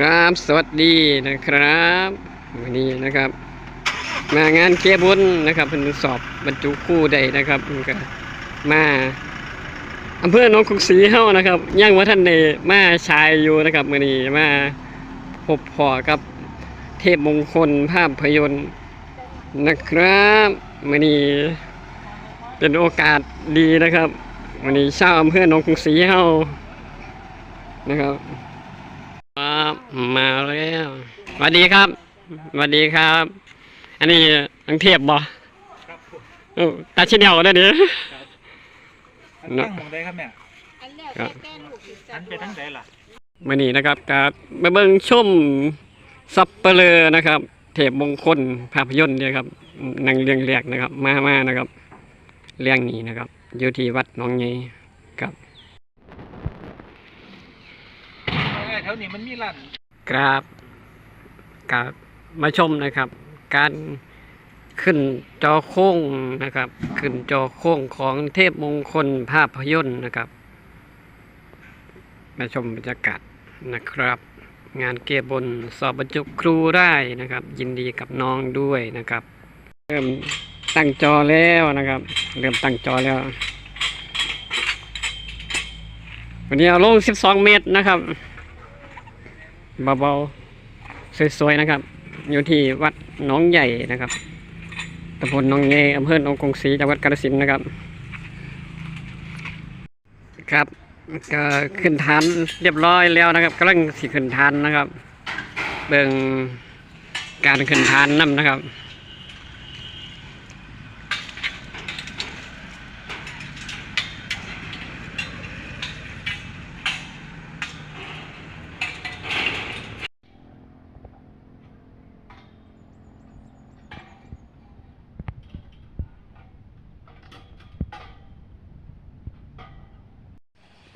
ครับ สวัสดีนะครับ วันนี้นะครับ มางานเกียบุญนะครับเป็นสอบบรรจุคู่ใดนะครับมันก็มาอำเภอหนองคุกศรีเฮานะครับย่างวัฒนเนมาชายอยู่นะครับมื่อนี้มาพบพอกับเทพมงคลภาพยนตร์นะครับมื่อนี้เป็นโอกาสดีนะครับวันนี้ชาอำเภอหนองคุกศรีเฮานะครับครับ มาแล้วสวัสดีครับสวัสดีครับ อันนี้อังเทพบ่ครับผมเอ้าตาชิเดียวได้ดิอันตั้งหมองได้ครับเนี่ยอันแล้วแต่แก้ลูกอีกอันไปทั้งใดล่ะมื่อนี้นะครับกับมาเบิ่งชมซับเปลือนะครับ เทพมงคลภาพยนตร์เนี่ยครับหนังเรื่องแรกนะครับ มามานะครับ เรื่องนี้นะครับอยู่ที่วัดหนองไงครับเอ้ยแถวนี้มันมีร้าน กราบกราบมาชมนะครับ การขึ้นจอโค้งนะครับ ขึ้นจอโค้งของเทพมงคลภาพยนตร์นะครับ มาชมบรรยากาศนะครับ งานเก็บบนสอบบรรจุครูได้นะครับ ยินดีกับน้องด้วยนะครับ เริ่มตั้งจอแล้วนะครับ เริ่มตั้งจอแล้ว วันนี้เอาลง 12 เมตรนะครับ เบาๆสวยๆนะครับ อยู่ที่วัดน้องใหญ่นะครับตำบลน้องเงอำเภอหนองกงศรีจังหวัดกาฬสินธุ์นะครับ ครับก็ขึ้นฐานเรียบร้อยแล้วนะครับกำลังสิขึ้นฐานนะครับ เบิ่งการขึ้นฐานนํนะครับ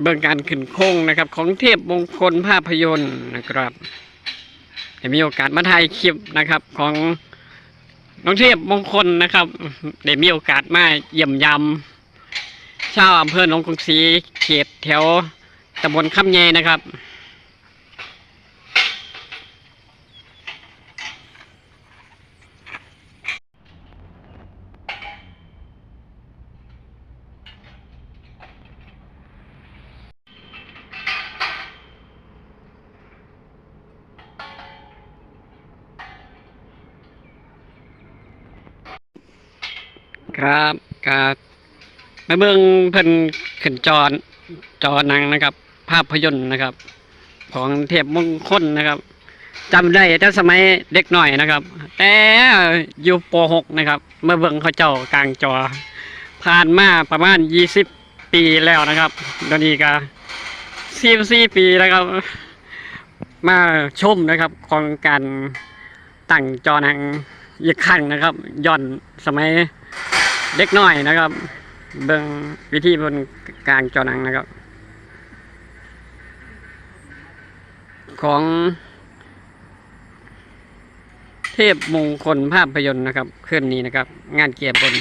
เบื้องการขึ้นโค้งนะครับ ของเทพมงคลภาพยนตร์นะครับได้มีโอกาสมาถ่ายคลิปนะครับ ของน้องเทพมงคลนะครับได้มีโอกาสมาเยี่ยมยำชาวอำเภอหนองกรุงศรีเขตแถวตำบลคำเยนะครับ ครับครับ มาเบิ่งเพิ่นขึ้นจอจอหนังนะครับ ภาพยนตร์นะครับ ของเทพมงคลนะครับจำได้แต่สมัยเด็กหน่อยนะครับ แต่อยู่ป .6 นะครับ เมื่อเบิ่งเขาเจ้ากลางจอ ผ่านมาประมาณ 20 ปีแล้วนะครับตอนนี้ก็44ปีแล้วครับ มาชมนะครับของการตั้งจอหนังอีกครั้งนะครับย้อนสมัย เด็กน้อยนะครับ เบิ่งวิธีบนกลางจอหนังนะครับ ของเทพมงคลภาพยนตร์นะครับเคลื่อนนี้นะครับ งานเกียร์บน